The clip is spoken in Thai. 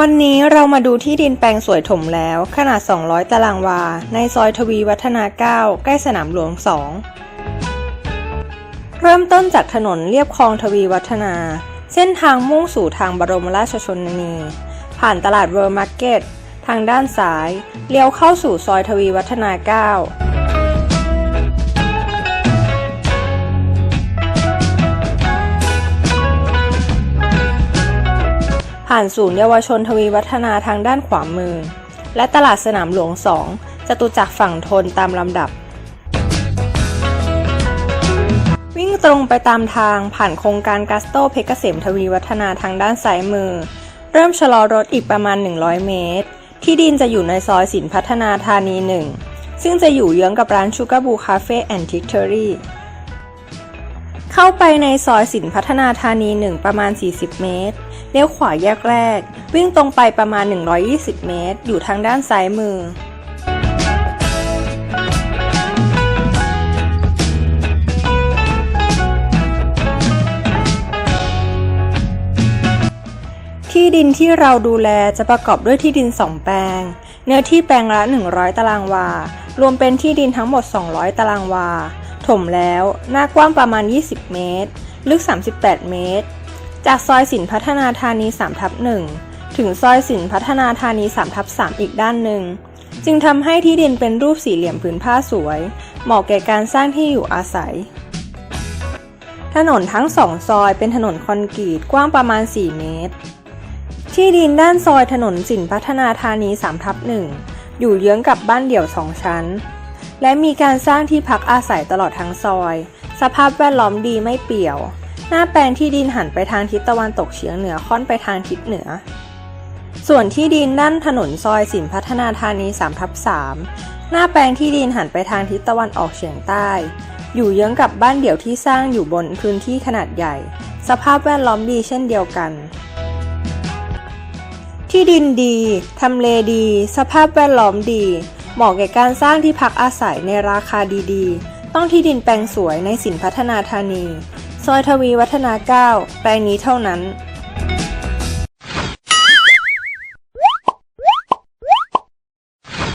วันนี้เรามาดูที่ดินแปลงสวยถมแล้ว ขนาด 200 ตารางวา ในซอยทวีวัฒนา 9 ใกล้สนามหลวง 2 เริ่มต้นจากถนนเรียบคลองทวีวัฒนา เส้นทางมุ่งสู่ทางบรมราชชนนี ผ่านตลาดเวิร์มาร์เก็ต ทางด้านซ้าย เลี้ยวเข้าสู่ซอยทวีวัฒนา 9 ผ่านศูนย์เยาวชนทวีวัฒนาทางด้านขวามือ และตลาดสนามหลวง 2 จตุจักรฝั่งทนตามลำดับ วิ่งตรงไปตามทางผ่านโครงการกาสโตเพชรเกษมทวีวัฒนาทางด้านซ้ายมือ เริ่มชะลอรถอีกประมาณ 100 เมตร ที่ดินจะอยู่ในซอยสินพัฒนาธานี1ซึ่งจะอยู่เยื้องกับร้านชูการ์บูคาเฟ่แอนทิกเทอรี่ เข้าไปในซอยสินพัฒนาธานี 1 ประมาณ 40 เมตร เลี้ยวขวาแยกแรก วิ่งตรงไปประมาณ 120 เมตร อยู่ทางด้านซ้ายมือ ที่ดินที่เราดูแลจะประกอบด้วยที่ดิน 2 แปลง เนื้อที่แปลงละ 100 ตารางวา รวมเป็นที่ดินทั้งหมด 200 ตารางวา ถมแล้ว หน้ากว้างประมาณ 20 เมตร ลึก 38 เมตร จากซอยสินพัฒนาธานี3ทับ1ถึงซอยสินพัฒนาธานี3ทับ3อีกด้านหนึ่ง จึงทำให้ที่ดินเป็นรูปสี่เหลี่ยมผืนผ้าสวย เหมาะแก่การสร้างที่อยู่อาศัย ถนนทั้งสองซอยเป็นถนนคอนกรีตกว้างประมาณ 4 เมตร ที่ดินด้านซอยถนนสินพัฒนาธานี3ทับ1อยู่เยื้องกับบ้านเดี่ยว2ชั้น และมีการสร้างที่พักอาศัยตลอดทั้งซอย สภาพแวดล้อมดีไม่เปี่ยว หน้าแปลงที่ดินหันไปทางทิศตะวันตกเฉียงเหนือค่อนไปทางทิศเหนือ ส่วนที่ดินด้านถนนซอยสินพัฒนาธานี3ทับ3หน้าแปลงที่ดินหันไปทางทิศตะวันออกเฉียงใต้ อยู่เยื้องกับบ้านเดี่ยวที่สร้างอยู่บนพื้นที่ขนาดใหญ่ สภาพแวดล้อมดีเช่นเดียวกันที่ดินดี ทำเลดี สภาพแวดล้อมดี เหมาะแก่การสร้างที่พักอาศัยในราคาดีๆ ต้องที่ดินแปลงสวยในสินพัฒนาธานี ซอยทวีวัฒนา 9 แปลงนี้เท่านั้น